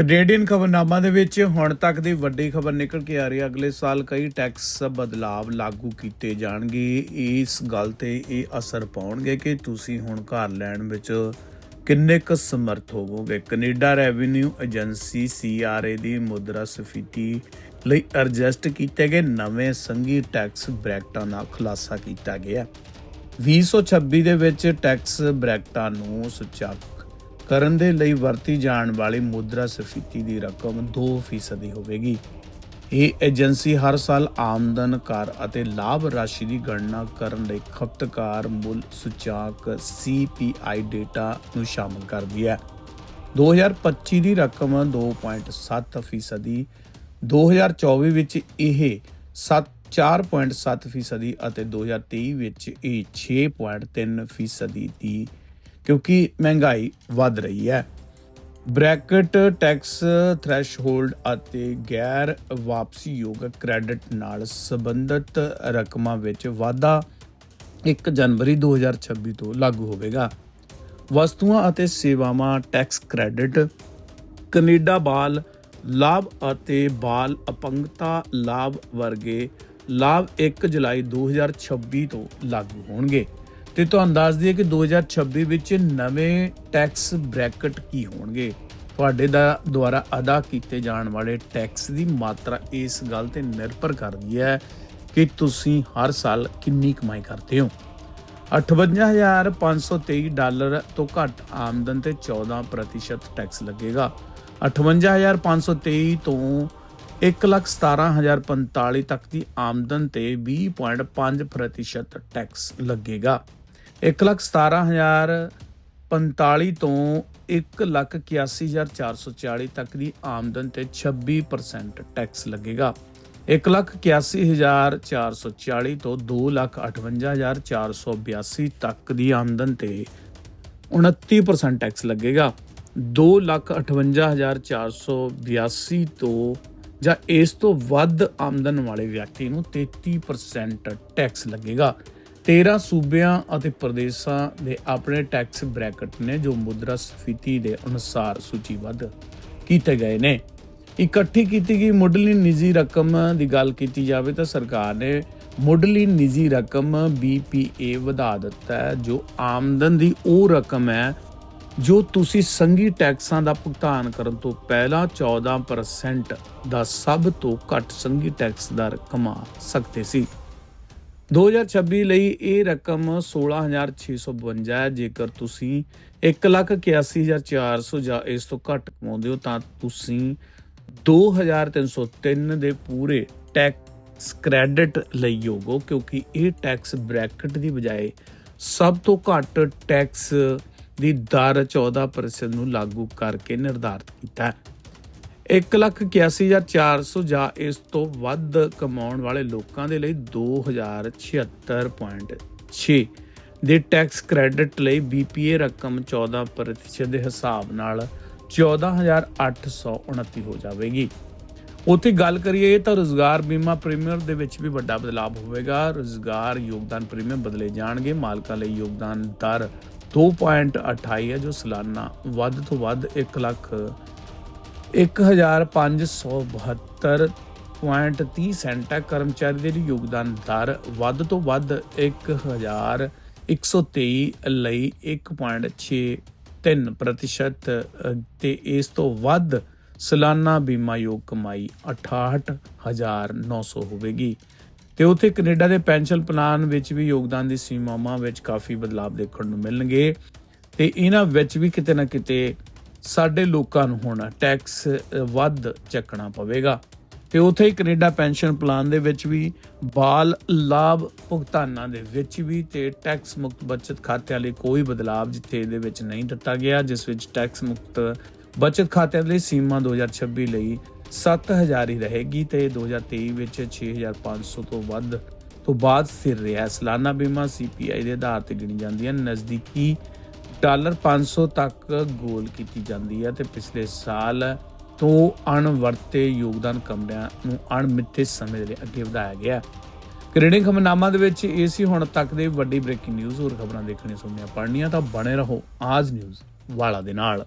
Canadian ਖਬਰਨਾਮਾ ਦੇ ਵਿੱਚ ਹੁਣ ਤੱਕ ਦੀ ਵੱਡੀ ਖਬਰ ਨਿਕਲ ਕੇ ਆ ਰਹੀ ਹੈ। ਅਗਲੇ ਸਾਲ ਕਈ ਟੈਕਸ ਬਦਲਾਵ ਲਾਗੂ ਕੀਤੇ ਜਾਣਗੇ। ਇਸ ਗੱਲ ਤੇ ਇਹ ਅਸਰ ਪਾਉਣਗੇ ਕਿ ਤੁਸੀਂ ਹੁਣ ਘਰ ਲੈਣ ਵਿੱਚ ਕਿੰਨੇ ਕੁ ਸਮਰਥ ਹੋਵੋਗੇ। ਕੈਨੇਡਾ ਰੈਵਨਿਊ ਏਜੰਸੀ ਸੀਆਰਏ ਦੀ ਮੁਦਰਾ ਸਫੀਤੀ ਲਈ ਐਡਜਸਟ ਕੀਤੇ ਗਏ ਨਵੇਂ ਸੰਘੀ ਟੈਕਸ ਬ੍ਰੈਕਟਾਂ ਦਾ ਖੁਲਾਸਾ ਕੀਤਾ ਗਿਆ। 2026 ਦੇ ਵਿੱਚ ਟੈਕਸ ਬ੍ਰੈਕਟਾਂ ਨੂੰ ਸੁਚਾਰੂ ਕਰਨ ਦੇ ਲਈ ਵਰਤੀ ਜਾਣ ਵਾਲੀ ਮੁਦਰਾ ਸਫੀਤੀ ਦੀ ਰਕਮ 2% ਹੋਵੇਗੀ। ਇਹ ਏਜੰਸੀ ਹਰ ਸਾਲ ਆਮਦਨ ਕਰ ਅਤੇ ਲਾਭ ਰਾਸ਼ੀ ਦੀ ਗਣਨਾ ਕਰਨ ਲਈ ਖਪਤਕਾਰ ਮੁੱਲ ਸੂਚਕ CPI ਡੇਟਾ ਨੂੰ ਸ਼ਾਮਲ ਕਰਦੀ ਹੈ। 2025 ਦੀ ਰਕਮ 2.7 ਫੀਸਦੀ 2024 ਵਿੱਚ ਇਹ 7 4.7 ਫੀਸਦੀ ਅਤੇ 2023 ਵਿੱਚ ਇਹ 6.3 ਫੀਸਦੀ ਦੀ ਕਿਉਂਕਿ ਮਹਿੰਗਾਈ ਵੱਧ ਰਹੀ ਹੈ। ਬ੍ਰੈਕਟ ਟੈਕਸ ਥ੍ਰੈਸ਼ਹੋਲਡ ਅਤੇ ਗੈਰ ਵਾਪਸੀਯੋਗ ਕ੍ਰੈਡਿਟ ਨਾਲ ਸੰਬੰਧਿਤ ਰਕਮਾਂ ਵਿੱਚ ਵਾਧਾ 1 ਜਨਵਰੀ 2026 ਤੋਂ ਲਾਗੂ ਹੋਵੇਗਾ। ਵਸਤੂਆਂ ਅਤੇ ਸੇਵਾਵਾਂ ਟੈਕਸ ਕ੍ਰੈਡਿਟ, ਕੈਨੇਡਾ ਬਾਲ ਲਾਭ ਅਤੇ ਬਾਲ ਅਪੰਗਤਾ ਲਾਭ ਵਰਗੇ ਲਾਭ 1 ਜੁਲਾਈ 2026 ਤੋਂ ਲਾਗੂ ਹੋਣਗੇ। ਤੇ ਤੁਹਾਨੂੰ ਦੱਸ ਦਈਏ ਕਿ 2026 ਵਿੱਚ ਨਵੇਂ ਟੈਕਸ ਬ੍ਰੈਕਟ ਕੀ ਹੋਣਗੇ? ਤੁਹਾਡੇ ਦਾ ਦੁਆਰਾ ਅਦਾ ਕੀਤੇ ਜਾਣ ਵਾਲੇ ਟੈਕਸ ਦੀ ਮਾਤਰਾ ਇਸ ਗੱਲ ਤੇ ਨਿਰਭਰ ਕਰਦੀ ਹੈ ਕਿ ਤੁਸੀਂ ਹਰ ਸਾਲ ਕਿੰਨੀ ਕਮਾਈ ਕਰਦੇ ਹੋ। 58523 ਡਾਲਰ ਤੋਂ ਘੱਟ ਆਮਦਨ ਤੇ 14% ਟੈਕਸ ਲੱਗੇਗਾ। 58523 ਤੋਂ 117045 ਤੱਕ ਦੀ ਆਮਦਨ ਤੇ 20.5% ਟੈਕਸ ਲੱਗੇਗਾ। 117045 ਤੋਂ 181440 ਤੱਕ ਦੀ ਆਮਦਨ ਤੇ 26% ਟੈਕਸ ਲੱਗੇਗਾ। 181440 ਤੋਂ 258482 ਤੱਕ ਦੀ ਆਮਦਨ ਤੇ 29% ਟੈਕਸ ਲੱਗੇਗਾ। 258482 ਤੋਂ ਜਾਂ ਇਸ ਤੋਂ ਵੱਧ ਆਮਦਨ ਵਾਲੇ ਵਿਅਕਤੀ ਨੂੰ 33% ਟੈਕਸ ਲੱਗੇਗਾ। 13 ਸੂਬਿਆਂ ਅਤੇ ਪ੍ਰਦੇਸ਼ਾਂ ਦੇ ਆਪਣੇ ਟੈਕਸ ਬ੍ਰੈਕਟ ਨੇ ਜੋ ਮੁਦਰਾ ਸਫੀਤੀ ਦੇ ਅਨੁਸਾਰ ਸੂਚੀਬੱਧ ਕੀਤੇ ਗਏ ਨੇ। ਇਕੱਠੀ ਕੀਤੀ ਗਈ ਮੁੱਢਲੀ ਨਿੱਜੀ ਰਕਮ ਦੀ ਗੱਲ ਕੀਤੀ ਜਾਵੇ ਤਾਂ ਸਰਕਾਰ ਨੇ ਮੁੱਢਲੀ ਨਿੱਜੀ ਰਕਮ BPA ਵਧਾ ਦਿੱਤਾ ਹੈ, ਜੋ ਆਮਦਨ ਦੀ ਉਹ ਰਕਮ ਹੈ ਜੋ ਤੁਸੀਂ ਸੰਘੀ ਟੈਕਸਾਂ ਦਾ ਭੁਗਤਾਨ ਕਰਨ ਤੋਂ ਪਹਿਲਾਂ 14% ਦਾ ਸਭ ਤੋਂ ਘੱਟ ਸੰਘੀ ਟੈਕਸ ਦਰ ਕਮਾ ਸਕਦੇ ਸੀ। 2026 ਲਈ ਇਹ ਰਕਮ 16652 ਹੈ। ਜੇਕਰ ਤੁਸੀਂ 181400 ਜਾਂ ਇਸ ਤੋਂ ਘੱਟ ਕਮਾਉਂਦੇ ਹੋ, ਤਾਂ ਤੁਸੀਂ 2303 ਦੇ ਪੂਰੇ ਟੈਕਸ ਕ੍ਰੈਡਿਟ ਲਈ ਯੋਗ ਕਿਉਂਕਿ ਇਹ ਟੈਕਸ ਬ੍ਰੈਕਟ ਦੀ ਬਜਾਏ ਸਭ ਤੋਂ ਘੱਟ ਟੈਕਸ ਦੀ ਦਰ 14% ਨੂੰ ਲਾਗੂ ਕਰਕੇ ਨਿਰਧਾਰਤ ਕੀਤਾ ਹੈ। 181400 ਜਾਂ ਇਸ ਤੋਂ ਵੱਧ ਕਮਾਉਣ ਵਾਲੇ ਲੋਕਾਂ ਦੇ ਲਈ 2076.6 ਦੇ ਟੈਕਸ ਕ੍ਰੈਡਿਟ ਲਈ BPA ਰਕਮ 14% ਦੇ ਹਿਸਾਬ ਨਾਲ 14829 ਹੋ ਜਾਵੇਗੀ। ਉੱਥੇ ਗੱਲ ਕਰੀਏ ਤਾਂ ਰੋਜ਼ਗਾਰ ਬੀਮਾ ਪ੍ਰੀਮੀਅਮ ਦੇ ਵਿੱਚ ਵੀ ਵੱਡਾ ਬਦਲਾਅ ਹੋਵੇਗਾ। ਰੋਜ਼ਗਾਰ ਯੋਗਦਾਨ ਪ੍ਰੀਮੀਅਮ ਬਦਲੇ ਜਾਣਗੇ। ਮਾਲਕਾਂ ਲਈ ਯੋਗਦਾਨ ਦਰ 2.28 ਹੈ, ਜੋ ਸਾਲਾਨਾ ਵੱਧ ਤੋਂ ਵੱਧ 1 ਲੱਖ 1572.30 ਸੈਂਟ ਹੈ ਕਰਮਚਾਰੀ ਦੇ ਲਈ ਯੋਗਦਾਨ ਦਰ ਵੱਧ ਤੋਂ ਵੱਧ 1123 ਲਈ 1.63 ਪ੍ਰਤੀਸ਼ਤ ਤੇ ਇਸ ਤੋਂ ਵੱਧ ਸਾਲਾਨਾ ਬੀਮਾ ਯੋਗ ਕਮਾਈ 68900 ਹੋਵੇਗੀ। ਤੇ ਉੱਥੇ ਕੈਨੇਡਾ ਦੇ ਪੈਨਸ਼ਨ ਪਲਾਨ ਵਿੱਚ ਵੀ ਯੋਗਦਾਨ ਦੀ ਸੀਮਾਵਾਂ ਵਿੱਚ ਕਾਫੀ ਬਦਲਾਅ ਦੇਖਣ ਨੂੰ ਮਿਲਣਗੇ। ਤੇ ਇਹਨਾਂ ਵਿੱਚ ਵੀ ਕਿਤੇ ਨਾ ਕਿਤੇ ਸਾਡੇ ਲੋਕਾਂ ਨੂੰ ਹੁਣ ਟੈਕਸ ਵੱਧ ਚੱਕਣਾ ਪਵੇਗਾ। ਤੇ ਉੱਥੇ ਹੀ ਕੈਨੇਡਾ ਪੈਨਸ਼ਨ ਪਲਾਨ ਦੇ ਵਿੱਚ ਵੀ ਬਾਲ ਲਾਭ ਭੁਗਤਾਨਾਂ ਦੇ ਵਿੱਚ ਵੀ ਤੇ ਟੈਕਸ ਮੁਕਤ ਬਚਤ ਖਾਤਿਆਂ ਲਈ ਕੋਈ ਬਦਲਾਅ ਜਿੱਥੇ ਇਹਦੇ ਵਿੱਚ ਨਹੀਂ ਦਿੱਤਾ ਗਿਆ, ਜਿਸ ਵਿੱਚ ਟੈਕਸ ਮੁਕਤ ਬਚਤ ਖਾਤਿਆਂ ਲਈ ਸੀਮਾ 2026 ਲਈ 7000 ਹੀ ਰਹੇਗੀ ਤੇ 2023 ਵਿੱਚ 6500 ਤੋਂ ਵੱਧ ਤੋਂ ਬਾਅਦ ਸਥਿਰ ਰਿਹਾ ਸਾਲਾਨਾ ਬੀਮਾ CPI ਦੇ ਆਧਾਰ ਤੇ ਗਿਣੀ ਜਾਂਦੀ ਹੈ ਨਜ਼ਦੀਕੀ ਡਾਲਰ 500 ਤੱਕ ਗੋਲ ਕੀਤੀ ਜਾਂਦੀ ਹੈ ਤੇ ਪਿਛਲੇ ਸਾਲ ਤੋਂ ਅਣਵਰਤੇ ਯੋਗਦਾਨ ਕਮਰਿਆਂ ਨੂੰ ਅਣਮਿੱਥੇ ਸਮੇਂ ਲਈ ਅੱਗੇ ਵਧਾਇਆ ਗਿਆ ਕੈਨੇਡੀਅਨ ਖਬਰਨਾਮਾ ਦੇ ਵਿੱਚ ਇਹ ਸੀ, ਹੁਣ ਤੱਕ ਦੇ ਵੱਡੀ ਬ੍ਰੇਕਿੰਗ ਨਿਊਜ਼ ਹੋਰ ਖਬਰਾਂ ਦੇਖਣੀਆਂ ਸੁਣਨੀਆਂ ਪੜ੍ਹਨੀਆਂ ਤਾਂ ਬਣੇ ਰਹੋ ਆਜ ਨਿਊਜ਼ ਵਾਲਾ ਦੇ ਨਾਲ।